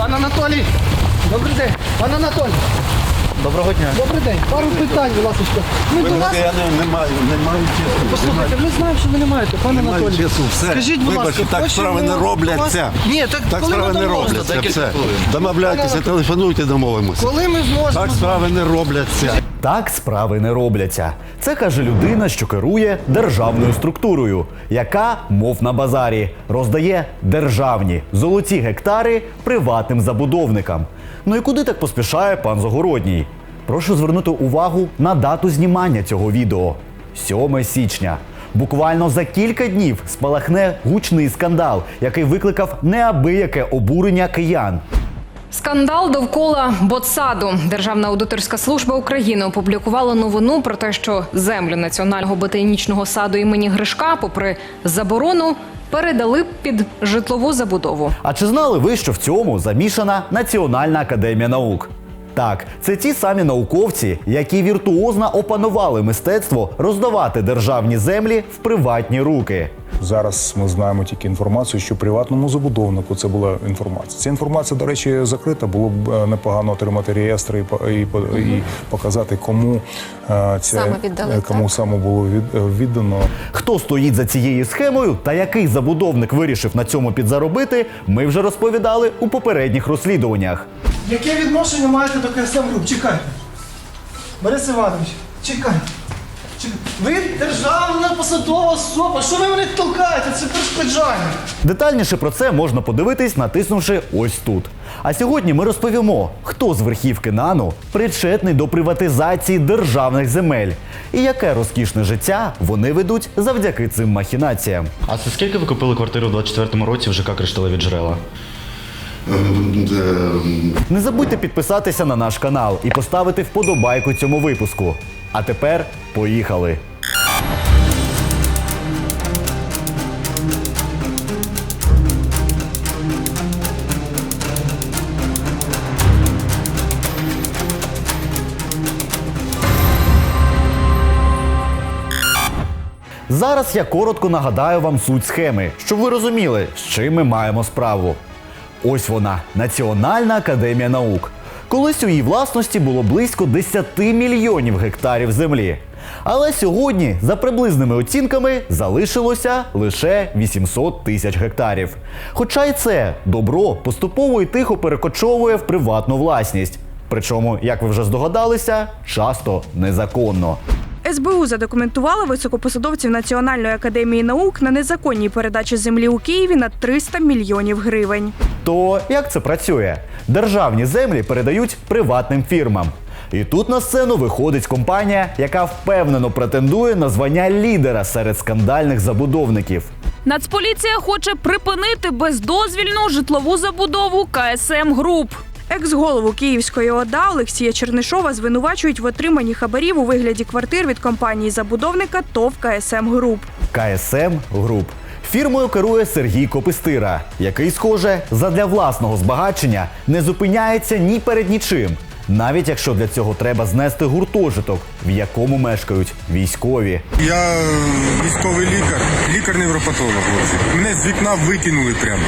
Пан Анатолій! Добрий день! Пан Анатолій! Доброго дня. Добрий день! Пару питань, будь ласка. Ми до вас. Я не, не маю, не маю часу. Послухайте, ми знаємо, що ви не маєте, пане Немає Анатолій. часу, все. Скажіть, будь Вибачте, ласка, так справи хочемо не робляться. вас- Ні, так, Так коли справи ми не домовимося? робляться. Все. Домовляйтеся, телефонуйте, домовимося. Коли ми зможемо? Так справи не робляться. Так справи не робляться. Це каже людина, що керує державною структурою, яка, мов на базарі, роздає державні золоті гектари приватним забудовникам. Ну і куди так поспішає пан Загородній? Прошу звернути увагу на дату знімання цього відео 7 січня. Буквально за кілька днів спалахне гучний скандал, який викликав неабияке обурення киян. Скандал довкола Ботсаду. Державна аудиторська служба України опублікувала новину про те, що землю національного ботанічного саду імені Гришка, попри заборону, передали під житлову забудову. А чи знали ви, що в цьому замішана Національна академія наук? Так, це ті самі науковці, які віртуозно опанували мистецтво роздавати державні землі в приватні руки. Зараз ми знаємо тільки інформацію, що приватному забудовнику це була інформація. Ця інформація, до речі, закрита. Було б е, непогано отримати реєстри і, і, і показати, кому е, ця Саме віддали, е, кому так? саме було від, віддано. Хто стоїть за цією схемою та який забудовник вирішив на цьому підзаробити, ми вже розповідали у попередніх розслідуваннях. Яке відношення маєте до КСМ груп? Чекайте. Борис Іванович, чекайте. Ви державна посадова особа. Що ви мене толкаєте? Це перешкоджання. Детальніше про це можна подивитись, натиснувши ось тут. А сьогодні ми розповімо, хто з верхівки НАНУ причетний до приватизації державних земель і яке розкішне життя вони ведуть завдяки цим махінаціям. А це скільки ви купили квартиру у 24-му році в ЖК Кришталеві джерела? Не забудьте підписатися на наш канал і поставити вподобайку цьому випуску. А тепер поїхали! Зараз я коротко нагадаю вам суть схеми, щоб ви розуміли, з чим ми маємо справу. Ось вона Національна академія наук. Колись у її власності було близько 10 мільйонів гектарів землі. Але сьогодні, за приблизними оцінками, залишилося лише 800 тисяч гектарів. Хоча й це добро поступово і тихо перекочовує в приватну власність. Причому, як ви вже здогадалися, часто незаконно. СБУ задокументувала високопосадовців Національної академії наук на незаконній передачі землі у Києві на 300 мільйонів гривень. То як це працює? Державні землі передають приватним фірмам. І тут на сцену виходить компанія, яка впевнено претендує на звання лідера серед скандальних забудовників. Нацполіція хоче припинити бездозвільну житлову забудову КСМ Груп. Екс-голову Київської ОДА Олексія Чернишова звинувачують в отриманні хабарів у вигляді квартир від компанії забудовника ТОВ КСМ Груп. КСМ Груп. Фірмою керує Сергій Копистира, який, схоже, задля власного збагачення не зупиняється ні перед нічим, навіть якщо для цього треба знести гуртожиток, в якому мешкають військові. Я е, військовий лікар, лікар-невропатолог. Мене з вікна викинули прямо.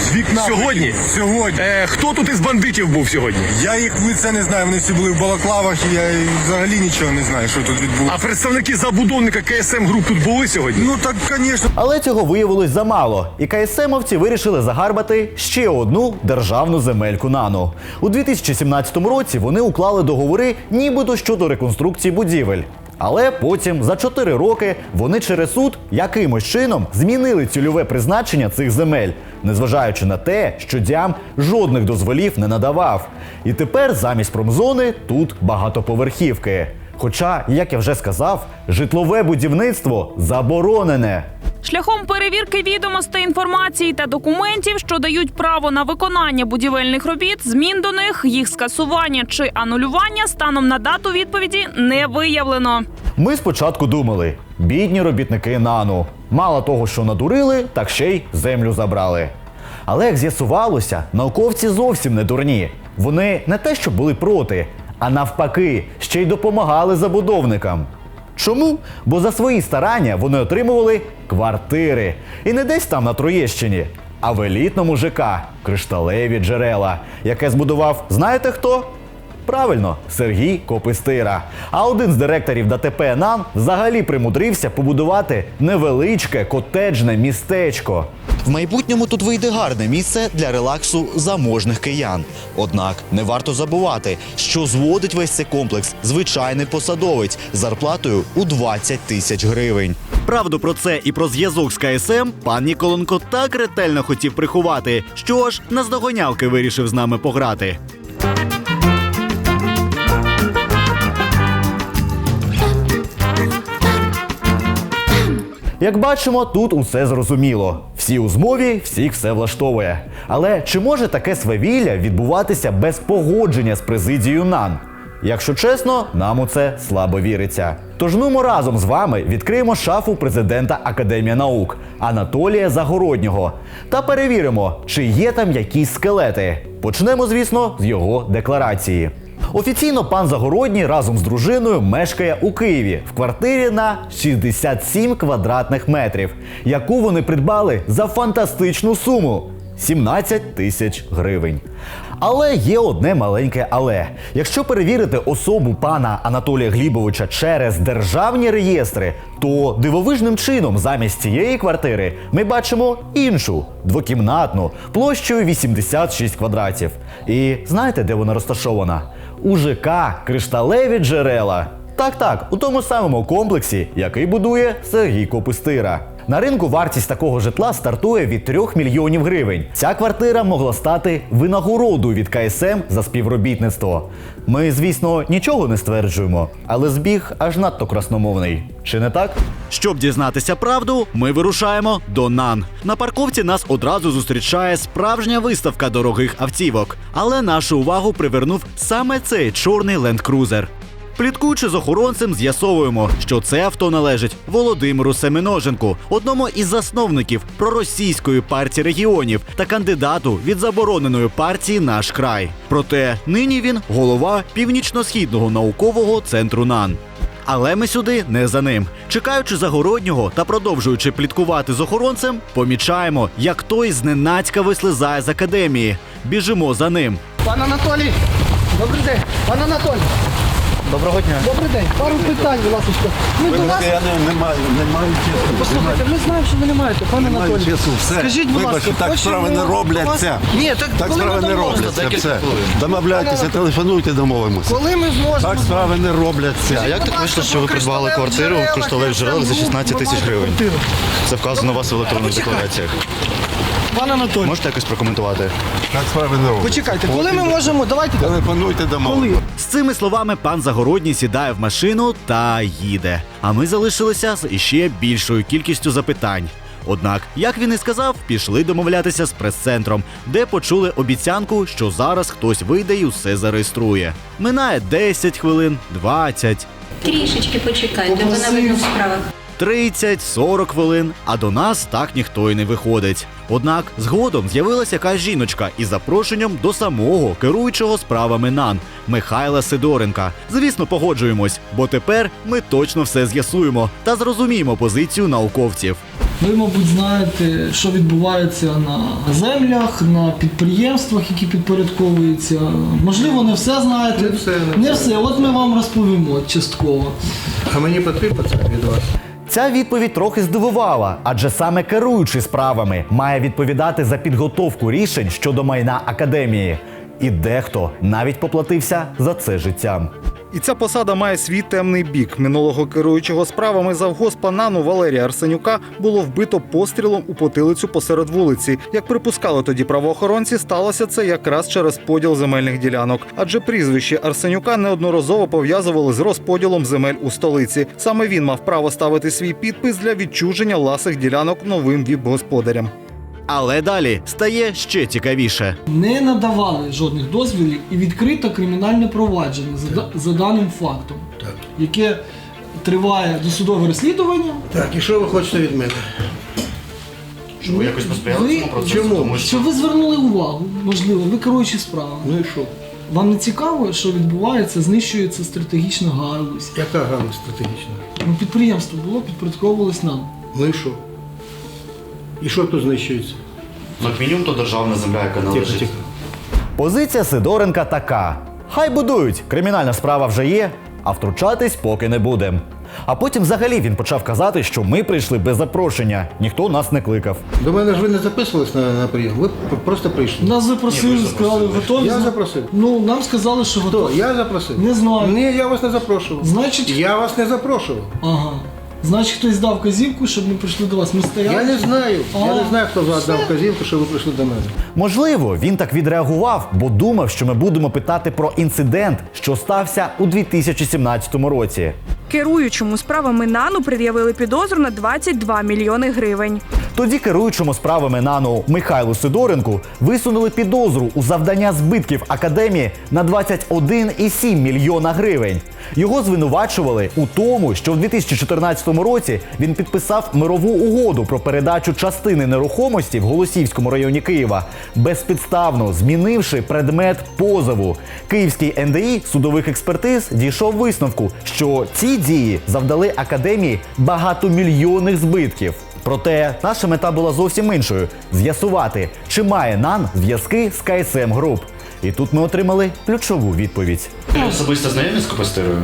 З вікна Сьогодні? Сьогодні. Е, хто тут із бандитів був сьогодні? Я їх в лице не знаю, вони всі були в балаклавах, і я взагалі нічого не знаю, що тут А представники забудовника КСМ груп тут були сьогодні? Ну так, звісно. Але цього виявилось замало, і КСМовці вирішили загарбати ще одну державну земельку НАНО. У 2017 році вони уклали договори нібито щодо реконструкції будівель. Але потім, за 4 роки, вони через суд якимось чином змінили цільове призначення цих земель, незважаючи на те, що дям жодних дозволів не надавав. І тепер замість промзони тут багатоповерхівки. Хоча, як я вже сказав, житлове будівництво заборонене. Шляхом перевірки відомостей інформації та документів, що дають право на виконання будівельних робіт, змін до них, їх скасування чи анулювання станом на дату відповіді не виявлено. Ми спочатку думали: бідні робітники нану. Мало того, що надурили, так ще й землю забрали. Але як з'ясувалося, науковці зовсім не дурні. Вони не те, що були проти, а навпаки, ще й допомагали забудовникам. Чому? Бо за свої старання вони отримували квартири. І не десь там на Троєщині. а в елітному ЖК кришталеві джерела, яке збудував знаєте хто? Правильно, Сергій Копистира. А один з директорів ДТП НАН взагалі примудрився побудувати невеличке котеджне містечко. В майбутньому тут вийде гарне місце для релаксу заможних киян. Однак не варто забувати, що зводить весь цей комплекс звичайний посадовець зарплатою у 20 тисяч гривень. Правду про це і про зв'язок з КСМ пан Ніколенко так ретельно хотів приховати, що аж на здогонялки вирішив з нами пограти. Як бачимо, тут усе зрозуміло. Всі у змові, всіх все влаштовує. Але чи може таке свавілля відбуватися без погодження з президією НАН? Якщо чесно, нам у це слабо віриться. Тож ну ми разом з вами відкриємо шафу президента Академії наук Анатолія Загороднього та перевіримо, чи є там якісь скелети. Почнемо, звісно, з його декларації. Офіційно пан Загородній разом з дружиною мешкає у Києві в квартирі на 67 квадратних метрів, яку вони придбали за фантастичну суму 17 тисяч гривень. Але є одне маленьке але. Якщо перевірити особу пана Анатолія Глібовича через державні реєстри, то дивовижним чином замість цієї квартири ми бачимо іншу двокімнатну площею 86 квадратів. І знаєте, де вона розташована? У ЖК Кришталеві джерела. Так, так, у тому самому комплексі, який будує Сергій Копистира. На ринку вартість такого житла стартує від 3 мільйонів гривень. Ця квартира могла стати винагородою від КСМ за співробітництво. Ми, звісно, нічого не стверджуємо, але збіг аж надто красномовний. Чи не так? Щоб дізнатися правду, ми вирушаємо до НАН. На парковці нас одразу зустрічає справжня виставка дорогих автівок. Але нашу увагу привернув саме цей чорний ленд-крузер. Пліткуючи з охоронцем, з'ясовуємо, що це авто належить Володимиру Семеноженку, одному із засновників проросійської партії регіонів та кандидату від забороненої партії Наш край. Проте нині він голова північно-східного наукового центру НАН. Але ми сюди не за ним. Чекаючи загороднього та продовжуючи пліткувати з охоронцем, помічаємо, як той зненацька вислизає з академії. Біжимо за ним. Пан Анатолій, добрий день. Пан Анатолій, Доброго дня. добрий день. Пару питань, будь ласка. Ми до вас. Я не, не маю, не маю часу. Послухайте, ми знаємо, що ви не маєте, пане Не маю Анатолій. часу, все. Скажіть, будь Вибачте, ласка, так справи хочемо не робляться. вас- Ні, так, Так коли справи не домовимося? робляться. Все. Домовляйтеся, телефонуйте, домовимося. Коли ми зможемо? Так справи не робляться. А як так вийшло, що ви придбали квартиру в кришталевих джерелах за 16 тисяч гривень? Це вказано у вас в електронних деклараціях. Пане Анатолій, Можете якось прокоментувати? Так справи не робляться. почекайте, коли ми можемо? Давайте. Телефонуйте, домовимося. Коли? З цими словами пан Загородній сідає в машину та їде. А ми залишилися з іще більшою кількістю запитань. Однак, як він і сказав, пішли домовлятися з прес-центром, де почули обіцянку, що зараз хтось вийде і усе зареєструє. Минає 10 хвилин, 20, Трішечки почекайте, вона видно в справах. 30-40 хвилин, а до нас так ніхто й не виходить. Однак згодом з'явилася якась жіночка із запрошенням до самого керуючого справами НАН Михайла Сидоренка. Звісно, погоджуємось, бо тепер ми точно все з'ясуємо та зрозуміємо позицію науковців. Ви, мабуть, знаєте, що відбувається на землях, на підприємствах, які підпорядковуються. Можливо, не все знаєте. Не все, не не все. все. От ми вам розповімо частково. А мені потрібно це від вас. Ця відповідь трохи здивувала, адже саме керуючий справами має відповідати за підготовку рішень щодо майна академії. І дехто навіть поплатився за це життям. І ця посада має свій темний бік. Минулого керуючого справами завгоспа НАНу Валерія Арсенюка було вбито пострілом у потилицю посеред вулиці. Як припускали тоді правоохоронці, сталося це якраз через поділ земельних ділянок. Адже прізвище Арсенюка неодноразово пов'язували з розподілом земель у столиці. Саме він мав право ставити свій підпис для відчуження ласих ділянок новим віп-господарям. Але далі стає ще цікавіше. Не надавали жодних дозволів і відкрито кримінальне провадження за, за даним фактом, яке триває досудове розслідування. Так, і що ви хочете від мене? Щоб ви якось посприяли Ви- цьому процесу? чому? Тому що Що ви звернули увагу, можливо, ви керуючі справами. Ну і що? Вам не цікаво, що відбувається, знищується стратегічна галузь. Яка галузь стратегічна? Ну, підприємство було, підпорядковувалось нам. Ну і що? І що тут знищується? Ну, як мінімум, то державна земля, яка належить. Позиція Сидоренка така: хай будують, кримінальна справа вже є, а втручатись поки не будем. А потім взагалі він почав казати, що ми прийшли без запрошення, ніхто нас не кликав. До мене ж ви не записувались на, на прийом, ви п- просто прийшли. Нас запросили, сказали, готові. Я запросив. Ну, нам сказали, що Хто? готові. Я запросив? Не знаю. Ні, я вас не запрошував. Значить, Я вас не запрошував. ага. Значить, хтось дав казівку, щоб ми прийшли до вас. Ми стояли. Я не знаю. Я не знаю, хто дав вказівку, що ви прийшли до мене. Можливо, він так відреагував, бо думав, що ми будемо питати про інцидент, що стався у 2017 році. Керуючому справами НАНУ пред'явили підозру на 22 мільйони гривень. Тоді керуючому справами НАНУ Михайлу Сидоренку висунули підозру у завдання збитків академії на 21,7 мільйона гривень. Його звинувачували у тому, що в 2014 році він підписав мирову угоду про передачу частини нерухомості в Голосіївському районі Києва, безпідставно змінивши предмет позову. Київський НДІ судових експертиз дійшов висновку, що ці дії завдали академії багатомільйонних збитків. Проте наша мета була зовсім іншою з'ясувати, чи має НАН зв'язки з КСМ Груп. І тут ми отримали ключову відповідь. Ви особисто знайомі з Копестирою?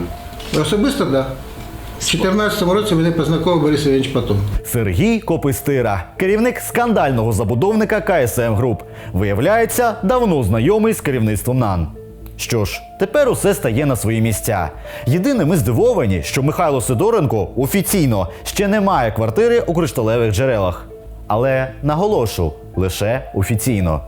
Особисто, так. Да. В 2014 році мене познайомив Борис Іванович Патон. Сергій Копистира, керівник скандального забудовника КСМ Груп, виявляється, давно знайомий з керівництвом НАН. Що ж, тепер усе стає на свої місця. Єдине, ми здивовані, що Михайло Сидоренко офіційно ще не має квартири у кришталевих джерелах. Але наголошу, лише офіційно.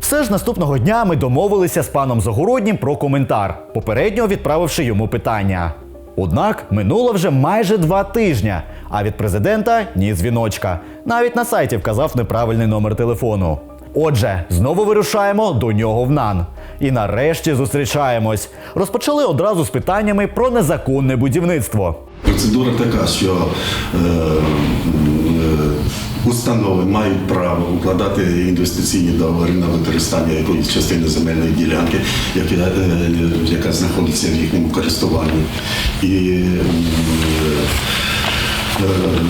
Все ж наступного дня ми домовилися з паном Загороднім про коментар, попередньо відправивши йому питання. Однак минуло вже майже два тижні, а від президента ні дзвіночка. Навіть на сайті вказав неправильний номер телефону. Отже, знову вирушаємо до нього в НАН. І нарешті зустрічаємось. Розпочали одразу з питаннями про незаконне будівництво. Процедура така, що е, е, установи мають право укладати інвестиційні договори на використання якоїсь частини земельної ділянки, яка, е, яка знаходиться в їхньому користуванні. І е,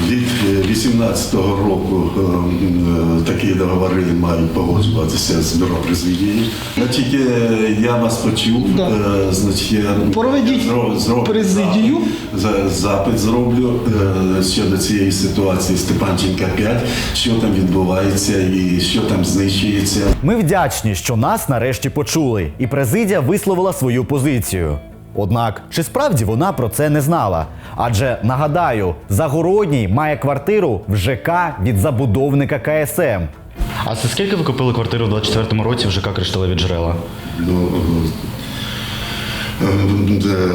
Від 2018 року е, такі договори мають погоджуватися з бюро президії. Значить, е, я вас почув. Да. е, Значить, я Проведіть зро- зроблю президію. запит зроблю е, щодо цієї ситуації Степанченка 5, що там відбувається і що там знищується. Ми вдячні, що нас нарешті почули, і президія висловила свою позицію. Однак, чи справді вона про це не знала? Адже нагадаю, Загородній має квартиру в ЖК від забудовника КСМ. А це скільки ви купили квартиру в 24-му році в ЖК Кришталеві джерела? Ну, е, е,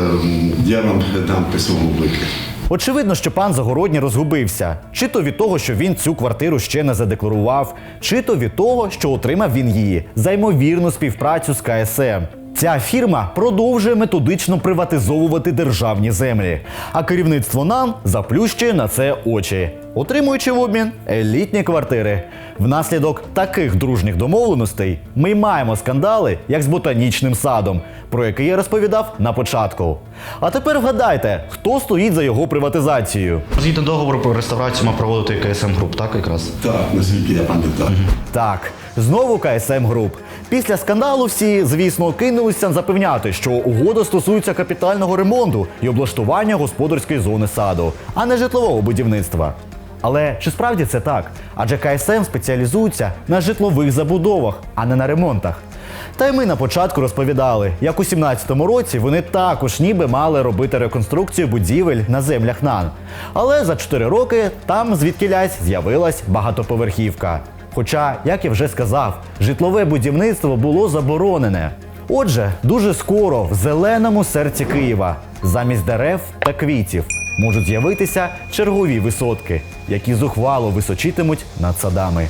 я вам дам письмову виклик. Очевидно, що пан Загородній розгубився, чи то від того, що він цю квартиру ще не задекларував, чи то від того, що отримав він її за ймовірну співпрацю з КСМ. Ця фірма продовжує методично приватизовувати державні землі, а керівництво НАН заплющує на це очі, отримуючи в обмін елітні квартири. Внаслідок таких дружніх домовленостей ми й маємо скандали, як з ботанічним садом, про який я розповідав на початку. А тепер вгадайте, хто стоїть за його приватизацією. Згідно договору про реставрацію мав проводити КСМ Груп, так якраз? Так, наскільки я пам'ятаю. Так, знову КСМ Груп. Після скандалу всі, звісно, кинулися запевняти, що угода стосується капітального ремонту і облаштування господарської зони саду, а не житлового будівництва. Але чи справді це так? Адже КСМ спеціалізується на житлових забудовах, а не на ремонтах. Та й ми на початку розповідали, як у 17-му році вони також ніби мали робити реконструкцію будівель на землях НАН. Але за 4 роки там звідкілясь з'явилась багатоповерхівка. Хоча, як я вже сказав, житлове будівництво було заборонене. Отже, дуже скоро в зеленому серці Києва замість дерев та квітів можуть з'явитися чергові висотки, які зухвало височитимуть над садами.